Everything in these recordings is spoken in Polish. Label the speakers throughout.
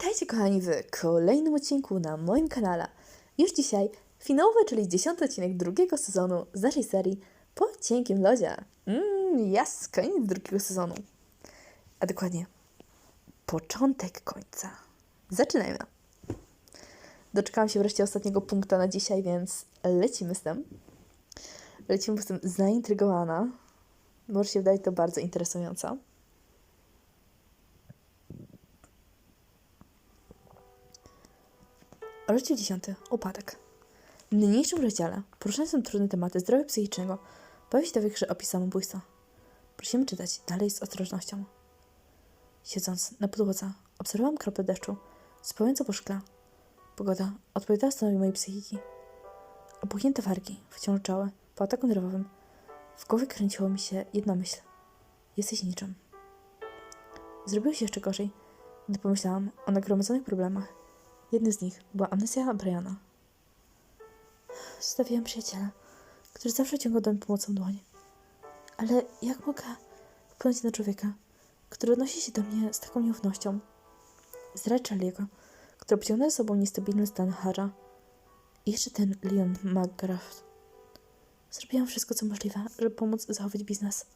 Speaker 1: Witajcie kochani w kolejnym odcinku na moim kanale. Już dzisiaj finałowy, czyli dziesiąty odcinek drugiego sezonu z naszej serii Po cienkim lodzie. Mmm, jest koniec drugiego sezonu. A dokładnie początek końca. Zaczynajmy. Doczekałam się wreszcie ostatniego punktu na dzisiaj, więc lecimy z tym. Lecimy, bo jestem zaintrygowana. Może się wydaje to bardzo interesujące. Rozdział 10. Upadek. W niniejszym rozdziale poruszane są trudne tematy zdrowia psychicznego. Powieść to większy opis samobójstwa. Prosimy czytać dalej z ostrożnością. Siedząc na podłodze, obserwowałam krople deszczu, spływające po szkle. Pogoda odpowiadała stanowi mojej psychiki. Opuchnięte wargi wciąż czoły po ataku nerwowym. W głowie kręciło mi się jedna myśl. Jesteś niczym. Zrobiło się jeszcze gorzej, gdy pomyślałam o nagromadzonych problemach. Jednym z nich była amnesja Briana. Zostawiłam przyjaciela, który zawsze ciągał do mnie pomocą dłoń. Ale jak mogę wpłynąć na człowieka, który odnosi się do mnie z taką nieufnością? Zdrad Charlie'ego, który pociągnął za sobą niestabilny stan Hara. I jeszcze ten Leon McGrath. Zrobiłam wszystko, co możliwe, żeby pomóc zachować biznes.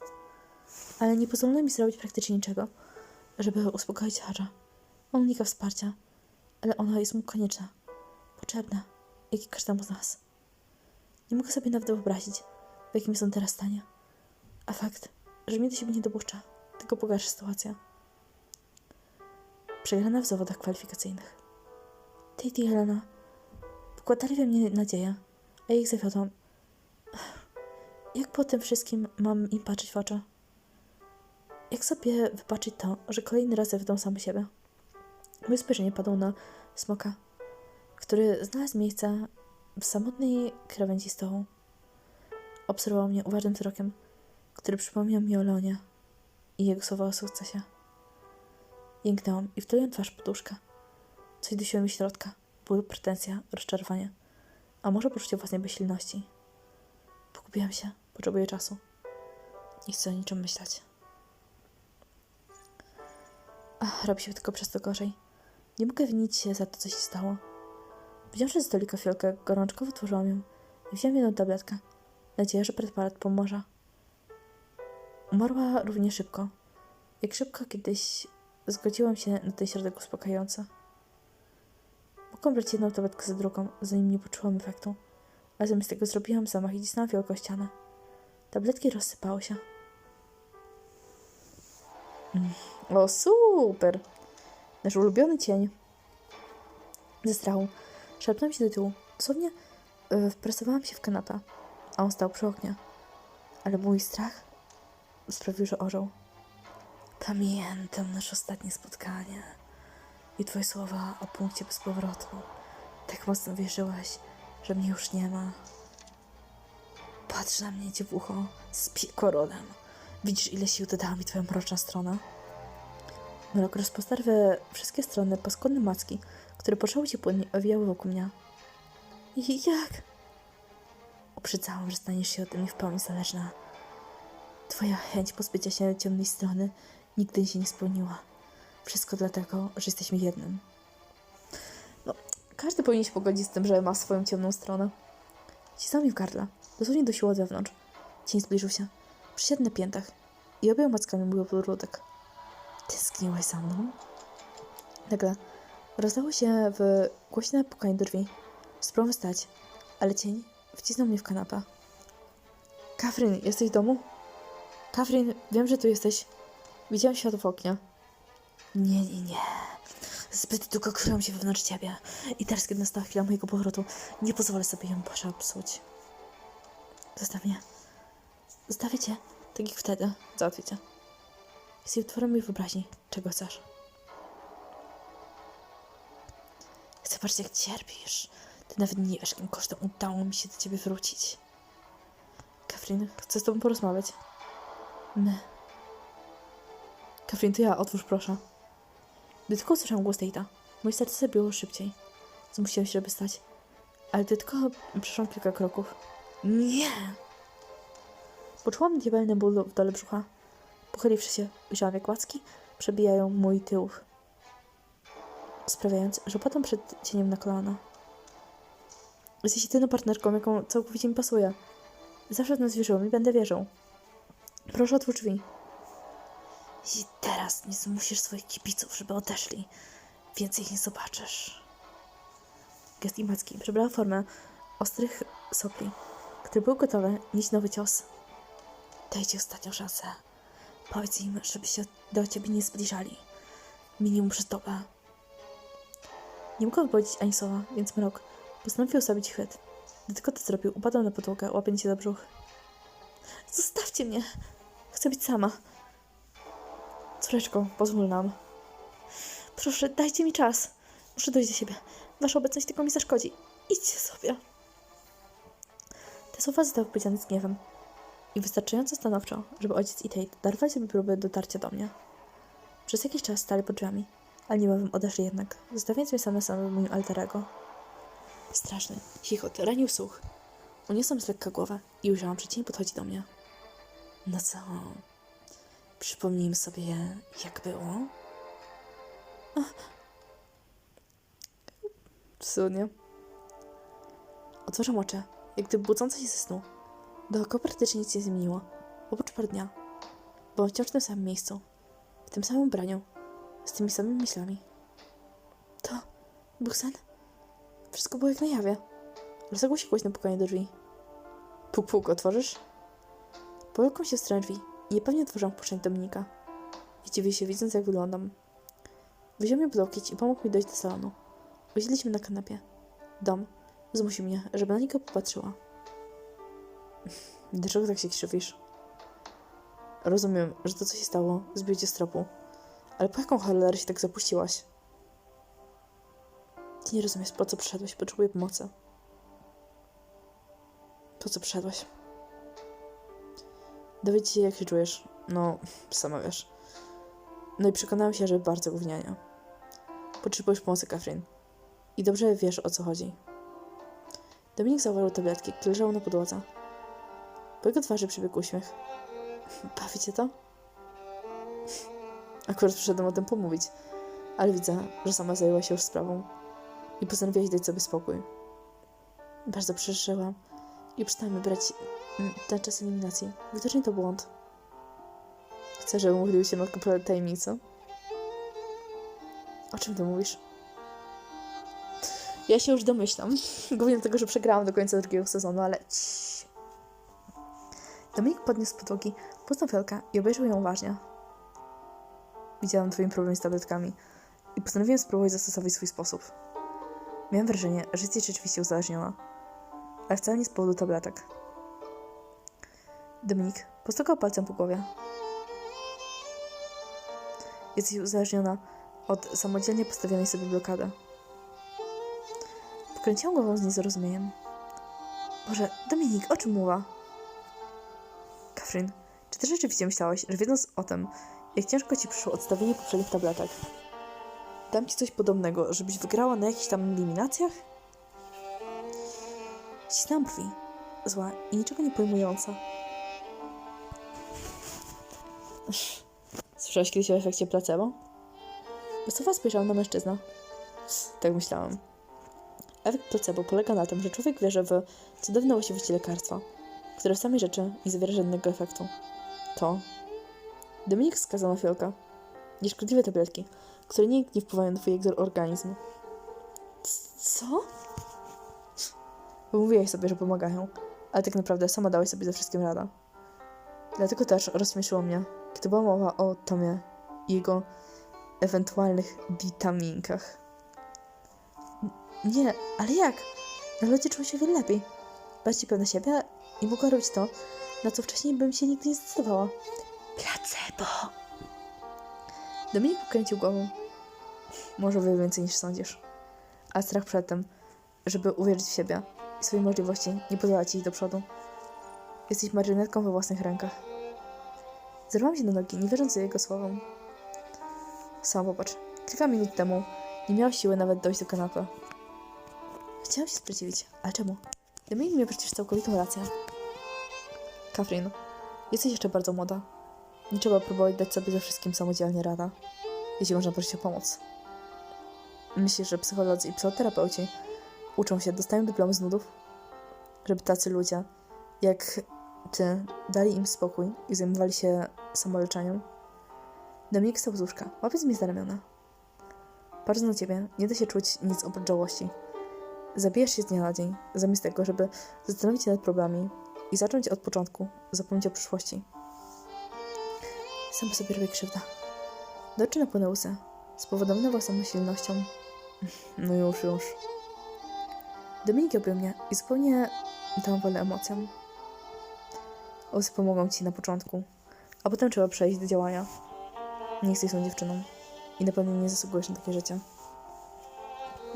Speaker 1: Ale nie pozwolono mi zrobić praktycznie niczego, żeby uspokoić Hara. On unika wsparcia, ale ona jest mu konieczna, potrzebna, jak i każdemu z nas. Nie mogę sobie nawet wyobrazić, w jakim on teraz stanie. A fakt, że mnie do siebie nie dopuszcza, tylko pogarsza sytuacja. Przegrana w zawodach kwalifikacyjnych. Tate i Helena pokładali we mnie nadzieję, a ich zawiodłam. Jak po tym wszystkim mam im patrzeć w oczy? Jak sobie wybaczyć to, że kolejny raz zawiodą same siebie? Moje spojrzenie padło na smoka, który znalazł miejsce w samotnej krawędzi stołu. Obserwował mnie uważnym wzrokiem, który przypomniał mi o Leonie i jego słowa o sukcesie. Jęknęłam i wtuliłam twarz w poduszkę. Coś dusiło mi środka. Ból, pretensja, rozczarowanie, a może poczucie własnej bezsilności. Pogubiłam się, potrzebuję czasu. Nie chcę o niczym myśleć. Ach, robi się tylko przez to gorzej. Nie mogę winić się za to, co się stało. Wziąwszy z stolika fiolkę, gorączkowo otworzyłam ją i wziąłem jedną tabletkę. Nadzieję, że preparat pomoże. Umarła równie szybko. Jak szybko kiedyś zgodziłam się na ten środek uspokajający. Mogłam brać jedną tabletkę za drugą, zanim nie poczułam efektu, ale zamiast tego zrobiłam zamach i cisnęłam fiolkę ścianę. Tabletki rozsypały się. Mm. O, super! Nasz ulubiony cień. Ze strachu szarpnąłem się do tyłu. Dosłownie yy, się w kanapę, a on stał przy oknie. Ale mój strach sprawił, że ożył. Pamiętam nasze ostatnie spotkanie i twoje słowa o punkcie bez powrotu. Tak mocno wierzyłaś, że mnie już nie ma. Patrz na mnie, dziewucho, z piekłorodem. Widzisz, ile sił dodała mi twoja mroczna strona? Mrok rozpostarł we wszystkie strony paskudne macki, które poczęły się płynnie owijały wokół mnie. I jak? Uprzedzałam, że staniesz się ode mnie w pełni zależna. Twoja chęć pozbycia się ciemnej strony nigdy się nie spełniła. Wszystko dlatego, że jesteśmy jednym. No, każdy powinien się pogodzić z tym, że ma swoją ciemną stronę. Cisnął mi w gardle, dosłownie dusiło od wewnątrz. Cień zbliżył się, przysiadł na piętach i objął mackami mój podbródek. Tęskniłaś za mną? Nagle rozdało się w głośne pukanie do drzwi. Spróbowałem wstać, ale cień wcisnął mnie w kanapę. Kafryn, jesteś w domu? Kafryn, wiem, że tu jesteś. Widziałam światło w oknie. Nie, nie, nie. Zbyt długo kryłam się wewnątrz ciebie. I teraz, kiedy nastała chwila mojego powrotu, nie pozwolę sobie ją psuć. Zostaw mnie. Zostawię cię, tak jak wtedy. Załatwię cię. Jesteś utworem wyobraźni. Czego chcesz? Chcę patrzeć, jak cierpisz. Ty nawet nie wiesz, jakim kosztem udało mi się do ciebie wrócić. Kafrin, chcę z tobą porozmawiać. My. Kafrin, to ja, otwórz proszę. Gdy tylko usłyszałam głos Tate'a, moje serce zabiło szybciej. Zmusiłam się, żeby stać. Ale gdy tylko przeszłam kilka kroków. Nie! Poczułam diabelny ból w dole brzucha. Pochyliwszy się, jak łacki przebijają mój tył. sprawiając, że padam przed cieniem na kolana. Jesteś jedyną partnerką, jaką całkowicie mi pasuje. Zawsze w nas wierzyłam i będę wierzył. Proszę otwórz drzwi. I teraz nie zmusisz swoich kibiców, żeby odeszli. Więcej ich nie zobaczysz. Gest i macki przybrała formę ostrych sopli, które były gotowe nieść nowy cios. Daj ci ostatnią szansę. Powiedz im, żeby się do ciebie nie zbliżali. Minimum przez dobę. Nie mogła powiedzieć ani słowa, więc mrok postanowił osobić chwyt. Gdy tylko to zrobił, upadał na podłogę, łapiąc się za brzuch. Zostawcie mnie! Chcę być sama. Córeczko, pozwól nam. Proszę, dajcie mi czas. Muszę dojść do siebie. Wasza obecność tylko mi zaszkodzi. Idźcie sobie. Te słowa zostały powiedziane z gniewem i wystarczająco stanowczo, żeby ojciec i Tate darowali sobie próby dotarcia do mnie. Przez jakiś czas stali pod drzwiami, ale niebawem odeszli jednak, zostawiając mnie sam na sam z moim alterego. Straszny, chichot, ranił słuch. Uniosłam z lekka głowę i ujrzałam, że cień podchodzi do mnie. No co? Przypomnijmy sobie, jak było. Cudnie. Otworzyłam oczy, jak gdyby budząca się ze snu. Dookoła praktycznie nic nie zmieniło. Oprócz par dnia. Byłam wciąż w tym samym miejscu. W tym samym ubraniu. Z tymi samymi myślami. To był sen? Wszystko było jak na jawie. Rozległo się głośno pukanie do drzwi. Puk, puk, otworzysz? Połykłam się w stronę drzwi i niepewnie otworzyłam puszczenie Dominika. Zdziwił się, widząc jak wyglądam. Wziął mnie pod i pomógł mi dojść do salonu. Usiedliśmy na kanapie. Dom zmusił mnie, żeby na niego popatrzyła. Dlaczego tak się krzywisz? Rozumiem, że to, co się stało, zbił cię z tropu. Ale po jaką cholerę się tak zapuściłaś? Ty nie rozumiesz, po co przyszedłeś, potrzebuję pomocy. Po co przyszedłeś? Dowiedz się, jak się czujesz. No, sama wiesz. No i przekonałem się, że bardzo gówniania. Potrzebujesz pomocy, Catherine. I dobrze wiesz, o co chodzi. Dominik zauważył tabletki, które leżały na podłodze. Po jego twarzy przybiegł uśmiech. Bawicie to? Akurat przyszedłem o tym pomówić, ale widzę, że sama zajęła się już sprawą i postanowiłaś dać sobie spokój. Bardzo przeżyłam i przestałem brać mm, ten czas eliminacji. Widocznie to błąd. Chcę, żeby mówił się matko pro tajemnicę? O czym ty mówisz? Ja się już domyślam. Głównie dlatego, że przegrałam do końca drugiego sezonu, ale. Dominik podniósł z podłogi pustą fiolkę i obejrzał ją uważnie. Widziałam twoim problem z tabletkami i postanowiłem spróbować zastosować swój sposób. Miałem wrażenie, że jesteś rzeczywiście uzależniona, ale wcale nie z powodu tabletek. Dominik postukał palcem po głowie. Jesteś uzależniona od samodzielnie postawionej sobie blokady. Pokręciłam głową z niezrozumieniem. Boże, Dominik, o czym mowa? Catherine, czy ty rzeczywiście myślałeś, że wiedząc o tym, jak ciężko ci przyszło odstawienie poprzednich tabletek, dam ci coś podobnego, żebyś wygrała na jakichś tam eliminacjach? Ścisnęłam brwi, zła i niczego nie pojmująca. Słyszałeś kiedyś o efekcie placebo? Wysuwa spojrzałam na mężczyznę. Tak myślałam. Efekt placebo polega na tym, że człowiek wierzy w cudowne właściwości lekarstwa, które w samej rzeczy nie zawiera żadnego efektu. To Dominik wskazał na fiolkę. Nieszkodliwe tabletki, które nigdy nie wpływają na twój organizm. Co? Bo mówiłaś sobie, że pomagają, ale tak naprawdę sama dałaś sobie ze wszystkim rada. Dlatego też rozśmieszyło mnie, kiedy była mowa o Tomie i jego ewentualnych witaminkach. N- Nie, ale jak? Na lodzie czuła się wiele lepiej. Bardziej pewna siebie i mogła robić to, na co wcześniej bym się nigdy nie zdecydowała. Placebo! Dominik pokręcił głową. Może wie więcej niż sądzisz. A strach przed tym, żeby uwierzyć w siebie i swoje możliwości, nie pozwala ci iść do przodu. Jesteś marionetką we własnych rękach. Zerwałam się na nogi, nie wierząc jego słowom. Sam popatrz. Kilka minut temu nie miałam siły nawet dojść do kanapy. Chciałam się sprzeciwić, ale czemu? Dominik miał przecież całkowitą rację. Catherine, jesteś jeszcze bardzo młoda. Nie trzeba próbować dać sobie ze wszystkim samodzielnie rada, jeśli można prosić o pomoc. Myślisz, że psycholodzy i psychoterapeuci uczą się, dostają dyplomy z nudów? Żeby tacy ludzie, jak ty, dali im spokój i zajmowali się samoleczeniem? Dominik stał z łóżka, łapiąc mnie za ramiona. Patrząc na ciebie, nie da się czuć nic oprócz żałości. Zabijasz się z dnia na dzień, zamiast tego, żeby zastanowić się nad problemami i zacząć od początku, zapomnieć o przyszłości. Sam sobie robię krzywda. Do oczy napłynęły łzy, spowodowane własną silnością. No już, już. Dominik objął mnie i zupełnie dał wolę emocjom. Łzy pomogą ci na początku, a potem trzeba przejść do działania. Nie jesteś tą dziewczyną i na pewno nie zasługujesz na takie życie.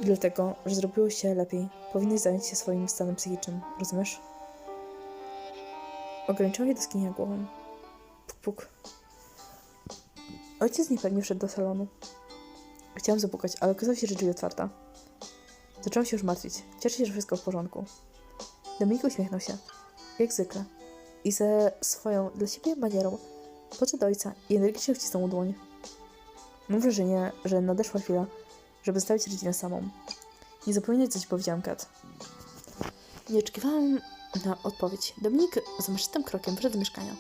Speaker 1: Dlatego, że zrobiło się lepiej, powinnaś zająć się swoim stanem psychicznym, rozumiesz? Ograniczyła je do skinienia głową. Puk, puk. Ojciec niepewnie wszedł do salonu. Chciałam zapukać, ale okazało się, że drzwi otwarta. Zaczęłam się już martwić. Cieszę się, że wszystko w porządku. Dominik uśmiechnął się, jak zwykle, i ze swoją dla siebie manierą podszedł do ojca i energicznie wcisnął mu dłoń. Mam wrażenie, że nadeszła chwila, żeby zostawić rodzinę samą. Nie zapominać, co ci powiedziałam, Kat. Nie oczekiwałam na odpowiedź. Dominik zamaszystym krokiem wszedł do mieszkania.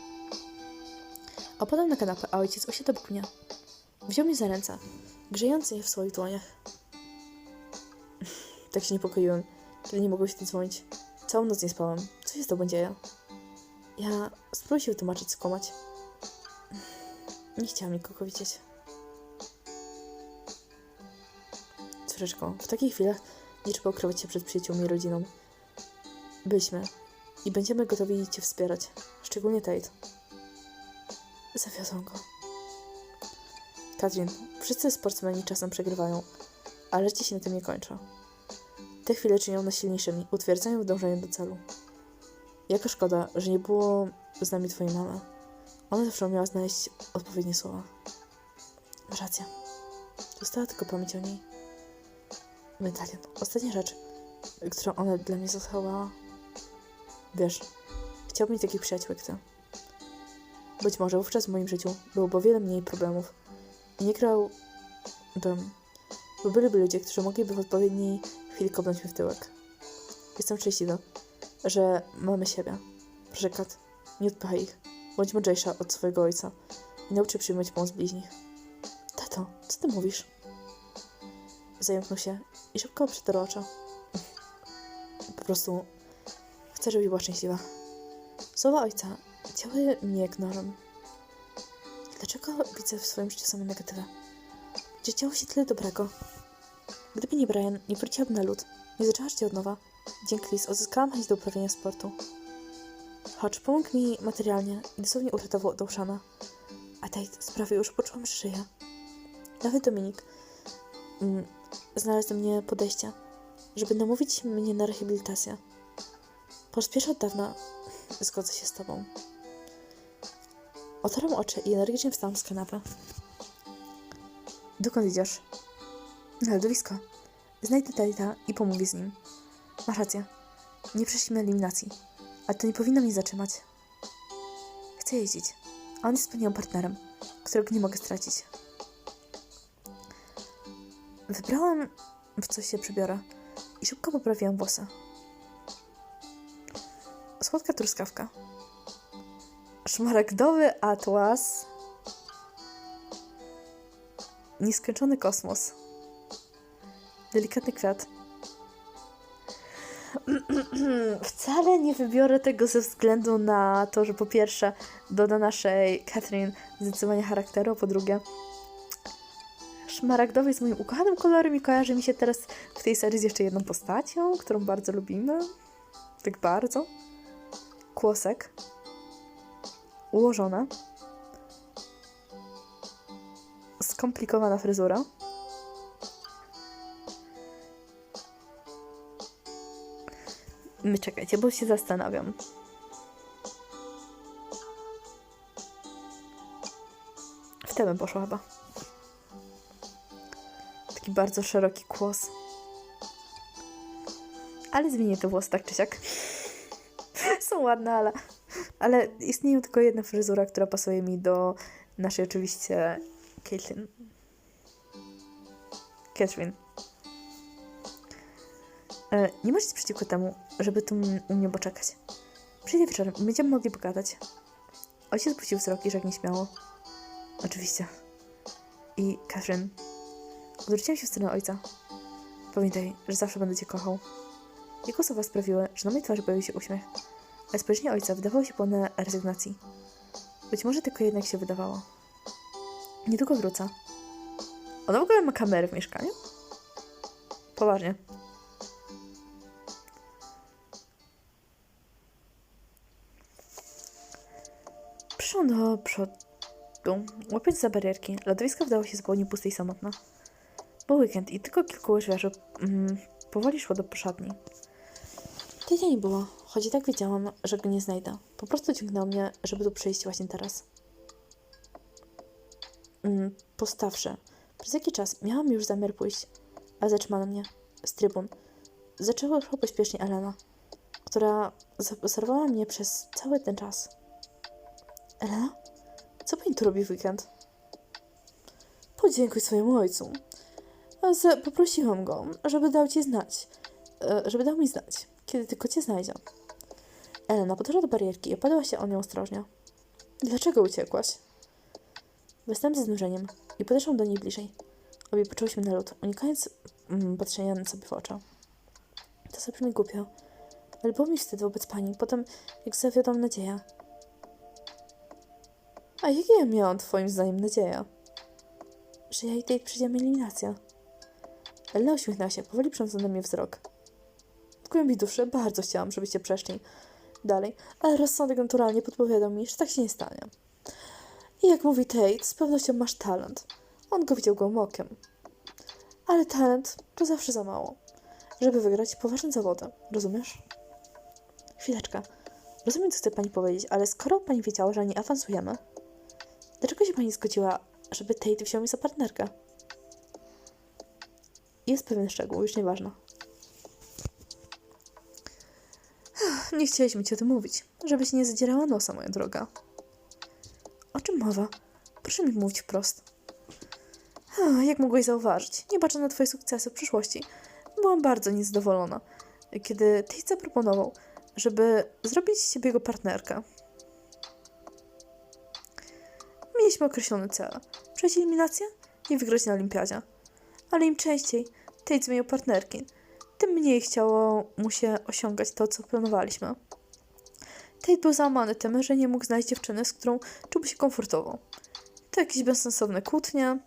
Speaker 1: Opadał na kanapę, a ojciec usiadł obok mnie. Wziął mnie za ręce, grzejąc je w swoich dłoniach. tak się niepokoiłem, kiedy nie mogłem się dzwonić. Całą noc nie spałem. Co się z tobą dzieje? Ja spróbuję się wytłumaczyć, skłamać. Nie chciałam nikogo widzieć. Córeczko, w takich chwilach nie trzeba ukrywać się przed przyjaciółmi i rodziną. Byliśmy i będziemy gotowi Cię wspierać, szczególnie Tate. Zawiodłam go. Katrin, wszyscy sportsmeni czasem przegrywają, ale życie się na tym nie kończy. Te chwile czynią nas silniejszymi, utwierdzają w dążeniu do celu. Jaka szkoda, że nie było z nami Twojej mamy. Ona zawsze umiała znaleźć odpowiednie słowa. Masz rację. Została tylko pamięć o niej. Medalion. Ostatnia rzecz, którą ona dla mnie została. Wiesz, chciałbym mieć takich przyjaciół jak ty. Być może wówczas w moim życiu byłoby o wiele mniej problemów. I nie grał bym, bo byliby ludzie, którzy mogliby w odpowiedniej chwili kopnąć mi w tyłek. Jestem szczęśliwa, że mamy siebie. Proszę, Kat, nie odpychaj ich. Bądź mądrzejsza od swojego ojca i naucz się przyjmować pomoc bliźnich. Tato, co ty mówisz? Zająknął się i szybko przytarł oczy. Po prostu chcę, żeby była szczęśliwa. Słowa ojca działy mnie nożem. Dlaczego widzę w swoim życiu same negatywy? Gdzie działo się tyle dobrego? Gdyby nie Brian, nie wróciłabym na lód. Nie zaczęła życie od nowa. Dzięki Liz odzyskałam chęć do uprawiania sportu. Choć pomógł mi materialnie i dosłownie uratował Doushana. A Tate sprawił, że poczułam, że żyję. Nawet Dominik mm, znalazł do mnie podejście, żeby namówić mnie na rehabilitację. Po raz pierwszy od dawna zgodzę się z tobą. Otwarłam oczy i energicznie wstałam z kanapy. Dokąd idziesz? Na lodowisko. Znajdę Tate'a i pomówię z nim. Masz rację. Nie przeszliśmy eliminacji. Ale to nie powinno mnie zatrzymać. Chcę jeździć. A on jest wspaniałym partnerem, którego nie mogę stracić. Wybrałam, w co się przebiorę i szybko poprawiłam włosy. Słodka truskawka. Szmaragdowy atlas. Nieskończony kosmos. Delikatny kwiat. Wcale nie wybiorę tego ze względu na to, że po pierwsze doda naszej Catherine zdecydowanie charakteru, a po drugie szmaragdowy jest moim ukochanym kolorem i kojarzy mi się teraz w tej serii z jeszcze jedną postacią, którą bardzo lubimy. Tak bardzo. Kłosek. Ułożona. Skomplikowana fryzura. My czekajcie, bo się zastanawiam. W tę bym poszła chyba. Taki bardzo szeroki kłos. Ale zmienię te włosy tak czy siak. Są ładne, ale... Ale istnieje tylko jedna fryzura, która pasuje mi do naszej oczywiście Caitlyn. Catherine. E, nie masz nic przeciwko temu, żeby tu u mnie poczekać. Przyjdę wieczorem będziemy mogli pogadać. Ojciec puścił wzrok i rzekł nieśmiało. Oczywiście. I Catherine. Odwróciłem się w stronę ojca. Pamiętaj, że zawsze będę cię kochał. Jego słowa sprawiły, że na mojej twarzy pojawił się uśmiech, spojrzenie ojca wydawało się pełne rezygnacji. Być może tylko jednak się wydawało. Niedługo wrócę. Ona w ogóle ma kamerę w mieszkaniu? Poważnie. Przyszłam do przodu, łapiąc za barierki. Lodowisko wydało się zupełnie puste i samotne. Był weekend i tylko kilku łyżwiarzy mm, powoli szło do poszatni. Tej nie było, choć i tak wiedziałam, że go nie znajdę. Po prostu ciągnęło mnie, żeby tu przyjść właśnie teraz. Mm, postawszy. Przez jaki czas miałam już zamiar pójść, ale zatrzymano mnie. Z trybun. Zaczęła szła pośpiesznie Elena, która zaobserwowała mnie przez cały ten czas. Elena? Co pani tu robi w weekend? Podziękuj swojemu ojcu. Z, poprosiłam go, żeby dał ci znać. e, Żeby dał mi znać, kiedy tylko cię znajdzie. Elena podeszła do barierki i opadła się o nią ostrożnie. Dlaczego uciekłaś? Wystałem ze znużeniem i podeszłam do niej bliżej. Obie poczułyśmy na unikając mm, patrzenia na sobie w oczy. To sobie brzmi głupio, ale było mi wstyd wobec pani, potem jak zawiodłam nadzieję. A jakie ja miałam twoim zdaniem nadzieję? Że ja i tej przyjdziemy eliminacja. Elena uśmiechnęła się, powoli prząc na mnie wzrok. W głębi duszy bardzo chciałam, żebyście przeszli dalej, ale rozsądek naturalnie podpowiadał mi, że tak się nie stanie. I jak mówi Tate, z pewnością masz talent. On go widział gołym okiem. Ale talent to zawsze za mało, żeby wygrać poważne zawody, rozumiesz? Chwileczkę. Rozumiem, co chce pani powiedzieć, ale skoro pani wiedziała, że nie awansujemy, dlaczego się pani zgodziła, żeby Tate wziął mi za partnerkę? Jest pewien szczegół, już nieważne. Nie chcieliśmy ci o tym mówić, żebyś nie zadzierała nosa, moja droga. O czym mowa? Proszę mi mówić wprost. Jak mogłeś zauważyć, nie patrzę na twoje sukcesy w przyszłości. Byłam bardzo niezadowolona, kiedy Tate zaproponował, żeby zrobić z siebie jego partnerkę. Mieliśmy określony cel. Przejść eliminację i wygrać na olimpiadzie. Ale im częściej Tate zmieniał partnerki, mniej chciało mu się osiągać to, co planowaliśmy. Tate był załamany tym, że nie mógł znaleźć dziewczyny, z którą czułby się komfortowo. To jakieś bezsensowne kłótnie,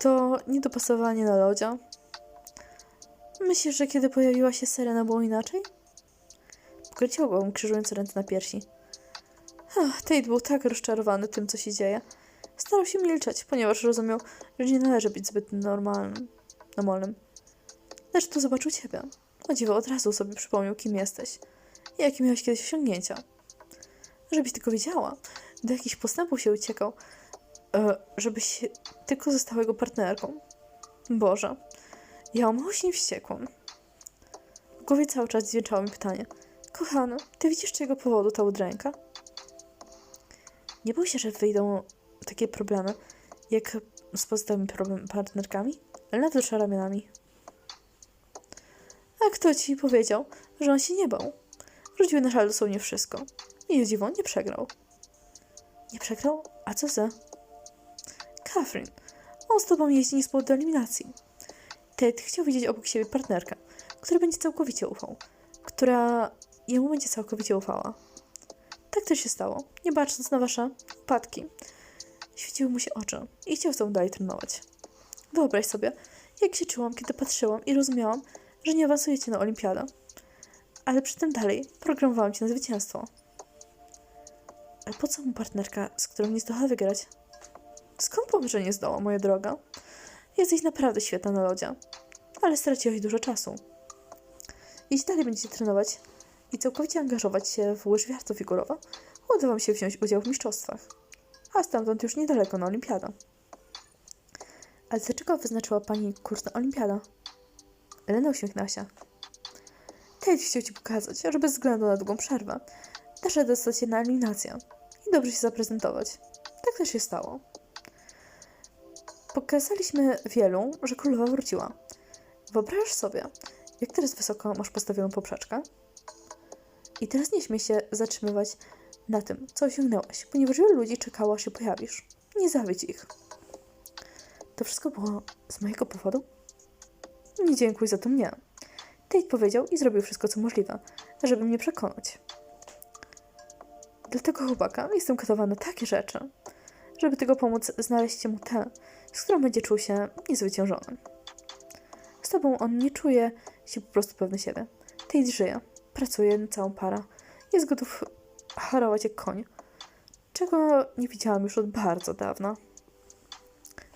Speaker 1: to niedopasowanie na lodzie. Myślisz, że kiedy pojawiła się Serena było inaczej? Pokręciła głową, krzyżując ręce na piersi. Ach, Tate był tak rozczarowany tym, co się dzieje. Starał się milczeć, ponieważ rozumiał, że nie należy być zbyt normalnym, normalnym. Lecz tu zobaczył ciebie. O dziwo, od razu sobie przypomniał, kim jesteś i jakie miałeś kiedyś osiągnięcia. Żebyś tylko wiedziała, do jakich postępów się uciekał, e, żebyś tylko została jego partnerką. Boże, ja o mało się nie wściekłam. W głowie cały czas dźwięczało mi pytanie. Kochany, ty widzisz, czego powodu ta udręka? Nie bój się, że wyjdą takie problemy, jak z pozostałymi partnerkami? Elena wzrusza ramionami. A kto ci powiedział, że on się nie bał? Rzucił na szal dosłownie wszystko. I o dziwo, nie przegrał. Nie przegrał? A co za? Catherine, on z tobą jeździ nie powodu eliminacji. Ted chciał widzieć obok siebie partnerkę, która będzie całkowicie ufał, która jemu będzie całkowicie ufała. Tak też się stało, nie bacząc na wasze wpadki. Świeciły mu się oczy i chciał z dalej trenować. Wyobraź sobie, jak się czułam, kiedy patrzyłam i rozumiałam, że nie awansujecie na olimpiadę. Ale przy tym dalej programowałam cię na zwycięstwo. Ale po co mu partnerka, z którą nie zdoła wygrać? Skąd powiem, że nie zdoła, moja droga? Jesteś naprawdę świetna na lodzie, ale straciłaś dużo czasu. Jeśli dalej będziecie trenować i całkowicie angażować się w łyżwiarstwo figurowe, uda wam się wziąć udział w mistrzostwach, a stamtąd już niedaleko na olimpiadę. Ale dlaczego wyznaczyła pani kurs na olimpiadę? Elena uśmiechnęła się. Tate chciał ci pokazać, że bez względu na długą przerwę dasz radę dostać się na eliminację i dobrze się zaprezentować. Tak też się stało. Pokazaliśmy wielu, że królowa wróciła. Wyobrażasz sobie, jak teraz wysoko masz postawioną poprzeczkę? I teraz nie śmiej się zatrzymywać na tym, co osiągnęłaś, ponieważ wielu ludzi czekało, aż się pojawisz. Nie zawiedź ich. To wszystko było z mojego powodu? Nie dziękuj za to mnie. Tate powiedział i zrobił wszystko, co możliwe, żeby mnie przekonać. Dla tego chłopaka jestem gotowa na takie rzeczy, żeby tego pomóc znaleźć mu tę, z którą będzie czuł się niezwyciężony. Z tobą on nie czuje się po prostu pewny siebie. Tate żyje, pracuje na całą parę, jest gotów harować jak koń, czego nie widziałam już od bardzo dawna.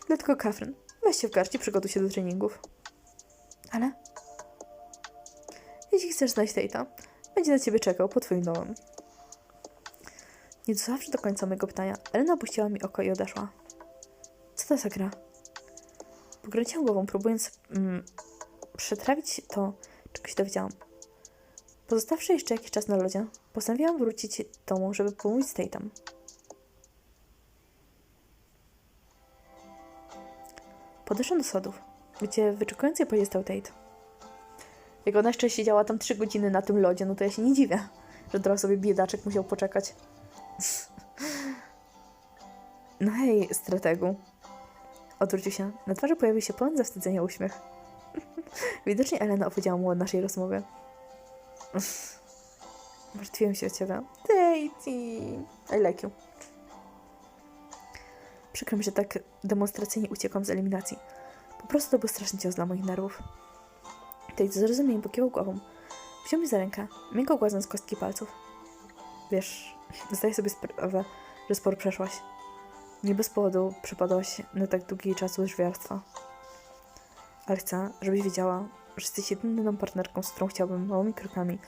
Speaker 1: Dlatego, Catherine, weź się w garść i przygotuj się do treningów. Ale? Jeśli chcesz znaleźć Tate'a, będzie na ciebie czekał po twoim domem. Nie dosławszy do końca mojego pytania, Elena opuściła mi oko i odeszła. Co to za gra? Pokręciłam głową, próbując mm, przetrawić to, czego się dowiedziałam. Pozostawszy jeszcze jakiś czas na lodzie, postanowiłam wrócić do domu, żeby pomówić z Tate'em. Podeszłam do schodów, gdzie wyczekując je stał Tate. Jak ona jeszcze siedziała tam trzy godziny na tym lodzie, no to ja się nie dziwię, że teraz sobie biedaczek musiał poczekać. No hej, strategu. Odwrócił się. Na twarzy pojawił się pełen zawstydzenia uśmiech. Widocznie Elena opowiedziała mu o naszej rozmowie. Martwiłem się o ciebie. Tatey! I like you. Przykro mi, że tak demonstracyjnie uciekłam z eliminacji. Po prostu to był straszny cios dla moich nerwów. Tate z zrozumieniem pokiwał głową. Wziął mnie za rękę, miękko gładząc kostki palców. Wiesz, zdaję sobie sprawę, że sporo przeszłaś. Nie bez powodu przepadałaś na tak długi czas łyżwiarstwa. Ale chcę, żebyś wiedziała, że jesteś jedyną partnerką, z którą chciałbym małymi krokami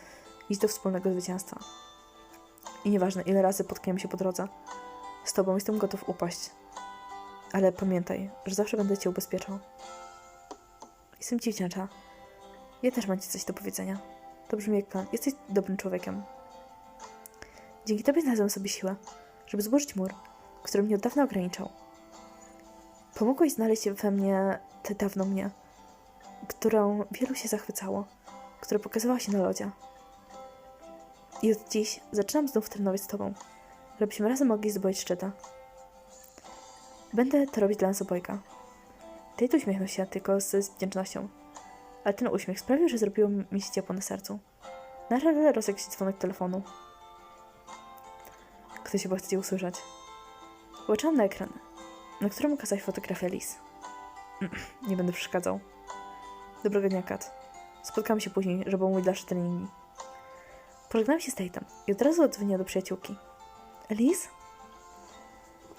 Speaker 1: iść do wspólnego zwycięstwa. I nieważne, ile razy potkniemy się po drodze, z tobą jestem gotów upaść. Ale pamiętaj, że zawsze będę cię ubezpieczał. Jestem ci wdzięczna. Ja też mam ci coś do powiedzenia. To brzmi jak plan. Jesteś dobrym człowiekiem. Dzięki tobie znalazłem sobie siłę, żeby zburzyć mur, który mnie od dawna ograniczał. Pomogłeś znaleźć we mnie tę dawną mnie, którą wielu się zachwycało, która pokazywała się na lodzie. I od dziś zaczynam znów trenować z tobą, żebyśmy razem mogli zdobyć szczyta. Będę to robić dla nas obojga. Tate uśmiechnął się tylko z wdzięcznością, ale ten uśmiech sprawił, że zrobiło mi się ciepło na sercu. Nagle rozległ się dzwonek telefonu. Ktoś chyba chce usłyszeć. Patrzyłam na ekran, na którym ukazała się fotografia Liz. Nie będę przeszkadzał. Dobrego dnia, Kat. Spotkamy się później, żeby omówić dalsze treningi. Pożegnałam się z Tate'em i od razu odzwoniła do przyjaciółki. Liz?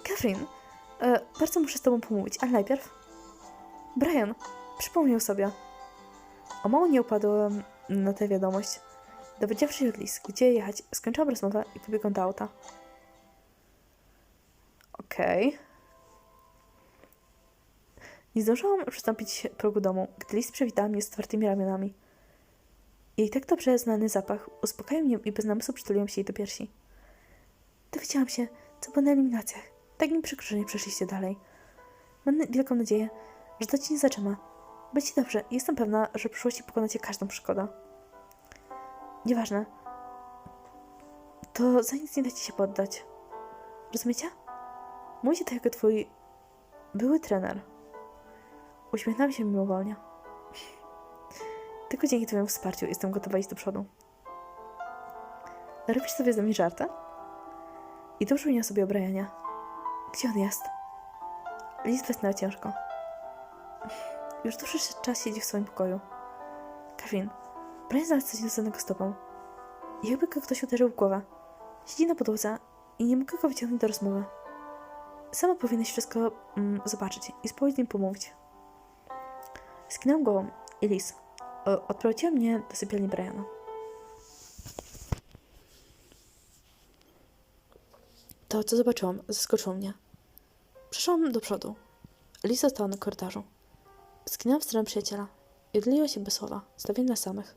Speaker 1: Catherine, e, bardzo muszę z tobą pomówić, ale najpierw... Brian, przypomniał sobie. O mało nie upadłam na tę wiadomość. Dowiedziawszy się od Liz, gdzie jechać, skończyłam rozmowę i pobiegłam do auta. Okej. Nie zdążyłam przystąpić progu domu, gdy Liz przywitała mnie z otwartymi ramionami. Jej tak dobrze znany zapach uspokajał mnie i bez namysłu przytuliłam się jej do piersi. Dowiedziałam się, co było na eliminacjach. Tak mi przykro, że nie przeszliście dalej. Mam wielką nadzieję, że to ci nie zatrzyma. Będzie dobrze. Jestem pewna, że w przyszłości pokonacie każdą przeszkodę. Nieważne. To za nic nie dacie się poddać. Rozumiecie? Mówi to jako twój były trener. Uśmiechnęłam się mimowolnie. Tylko dzięki twojemu wsparciu jestem gotowa iść do przodu. Robisz sobie z nami żarty? I tu przypomniał sobie o Brianie. Gdzie on jest? Liz westnęła ciężko. Już dłuższy czas siedzi w swoim pokoju. Kevin, Brian znalazł coś związanego z tobą. Jakby go ktoś uderzył w głowę. Siedzi na podłodze i nie mogę go wyciągnąć do rozmowy. Sama powinnaś wszystko mm, zobaczyć i spróbować z nim pomówić. Skinęłam głową i Liz o, odprowadziła mnie do sypialni Briana. To, co zobaczyłam, zaskoczyło mnie. Przeszłam do przodu. Liz została na korytarzu. Skinęłam w stronę przyjaciela i odliła się bez słowa, stawiając na samych.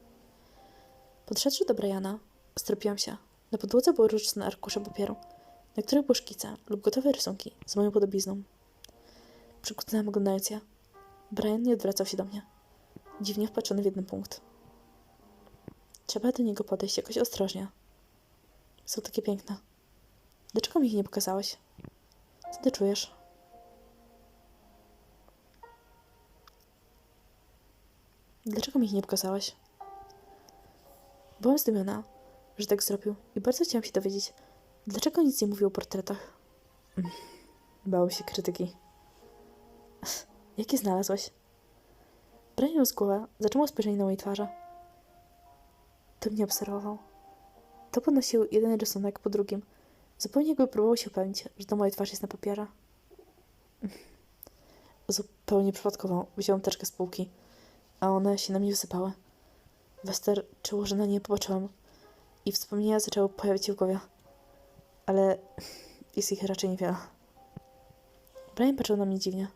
Speaker 1: Podszedłszy do Briana, stropiłam się. Na podłodze były rozrzucone arkusze papieru, na których były szkice lub gotowe rysunki z moją podobizną. Przykucnęłam oglądając je. Brian nie odwracał się do mnie. Dziwnie wpatrzony w jeden punkt. Trzeba do niego podejść jakoś ostrożnie. Są takie piękne. Dlaczego mi ich nie pokazałeś? Co ty czujesz? Dlaczego mi ich nie pokazałeś? Byłam zdumiona, że tak zrobił i bardzo chciałam się dowiedzieć, dlaczego nic nie mówił o portretach. Mm, Bałem się krytyki. Jakie znalazłeś? Branił z głowę, zaczęło spojrzenie na mojej twarzy. To mnie obserwował. To podnosił jeden rysunek po drugim. Zupełnie jakby próbował się upewnić, że to moja twarz jest na papierze. Zupełnie przypadkowo wziąłem teczkę z półki, a one się na mnie wysypały. Wystarczyło, że na nie popatrzyłam i wspomnienia zaczęły pojawiać się w głowie. Ale jest ich raczej niewiele. Brian patrzył na mnie dziwnie.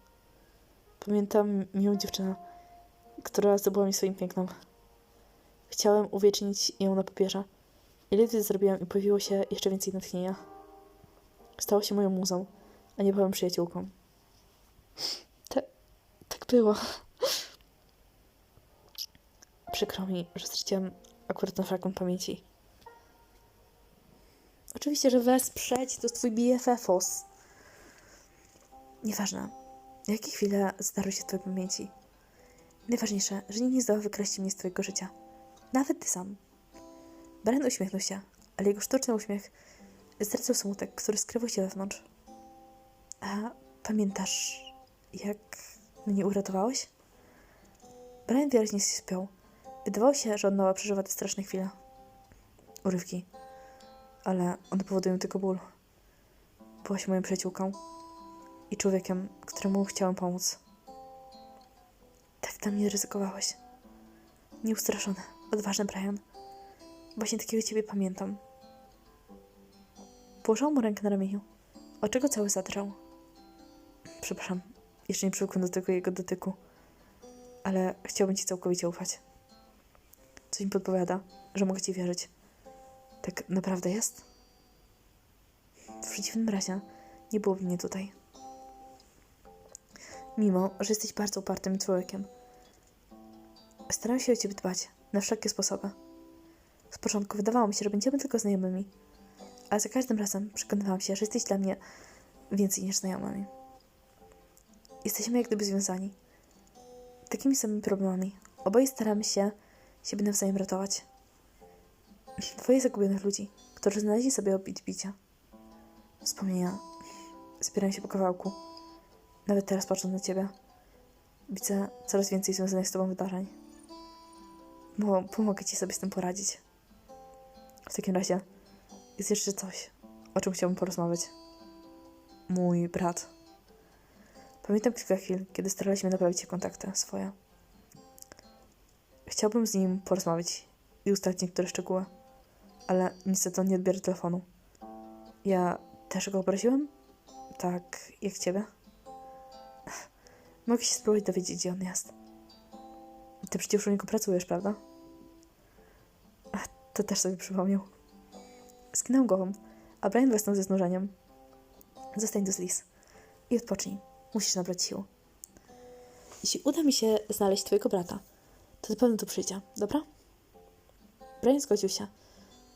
Speaker 1: Pamiętam miłą dziewczynę, która zdobyła mi swoim pięknem. Chciałem uwiecznić ją na papierze. I ledwie zrobiłem i pojawiło się jeszcze więcej natchnienia. Stała się moją muzą, a nie byłem przyjaciółką. Te, tak było. Przykro mi, że straciłam akurat ten fragment pamięci. Oczywiście, że wesprzeć to jest twój BFF-os. Nieważne, jakie chwile zdarły się w twojej pamięci. Najważniejsze, że nikt nie zdoła wykraść mnie z twojego życia. Nawet ty sam. Baren uśmiechnął się, ale jego sztuczny uśmiech zdradzał smutek, który skrywał się wewnątrz. A pamiętasz, jak mnie uratowałeś? Brian wyraźnie się spiął. Wydawało się, że od nowa przeżywa te straszne chwile. Urywki. Ale one powodują tylko ból. Byłaś moją przyjaciółką i człowiekiem, któremu chciałem pomóc. Tak dla mnie ryzykowałeś. Nieustraszony, odważny Brian. Właśnie takiego ciebie pamiętam. Położyłam mu rękę na ramieniu. Oczy go cały zadrżał. Przepraszam, jeszcze nie przywykłem do tego jego dotyku. Ale chciałbym ci całkowicie ufać. Coś mi podpowiada, że mogę ci wierzyć. Tak naprawdę jest? W przeciwnym razie nie byłoby mnie tutaj. Mimo, że jesteś bardzo upartym człowiekiem. Staram się o ciebie dbać na wszelkie sposoby. Z początku wydawało mi się, że będziemy tylko znajomymi, ale za każdym razem przekonywałam się, że jesteś dla mnie więcej niż znajomymi. Jesteśmy jak gdyby związani. Takimi samymi problemami. Oboje staramy się siebie nawzajem ratować. Dwoje zagubionych ludzi, którzy znaleźli sobie obić bicia. Wspomnienia zbierają się po kawałku. Nawet teraz patrząc na ciebie, widzę coraz więcej związanych z tobą wydarzeń. Bo pomogę ci sobie z tym poradzić. W takim razie jest jeszcze coś, o czym chciałbym porozmawiać. Mój brat. Pamiętam kilka chwil, kiedy staraliśmy naprawić się kontakty swoje. Chciałbym z nim porozmawiać i ustalić niektóre szczegóły, ale niestety on nie odbiera telefonu. Ja też go obraziłem? Tak, jak ciebie? Mogę się spróbować dowiedzieć, gdzie on jest. Ty przecież u niego pracujesz, prawda? To też sobie przypomniał. Skinął głową, a Brian westnął ze znużeniem. Zostań do Liz i odpocznij. Musisz nabrać sił. Jeśli uda mi się znaleźć twojego brata, to na pewno tu przyjdzie, dobra? Brian zgodził się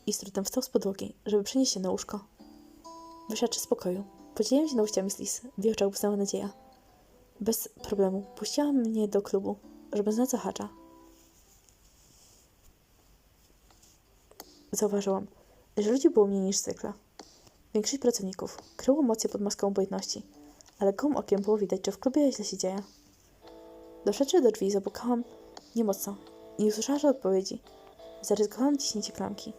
Speaker 1: i z trudem wstał z podłogi, żeby przenieść się na łóżko. Wyszedł z pokoju. Podzieliłem się nowościami z Liz. W jej oczach błysnęła nadzieja. Bez problemu puściła mnie do klubu, żeby znać zahacza. Zauważyłam, że ludzi było mniej niż zwykle. Większość pracowników kryło emocje pod maską obojętności, ale gołym okiem było widać, że w klubie źle się dzieje. Doszedłszy do drzwi, zapukałam niemocno i nie usłyszałam odpowiedzi. Zaryzykowałam ciśnięcie klamki.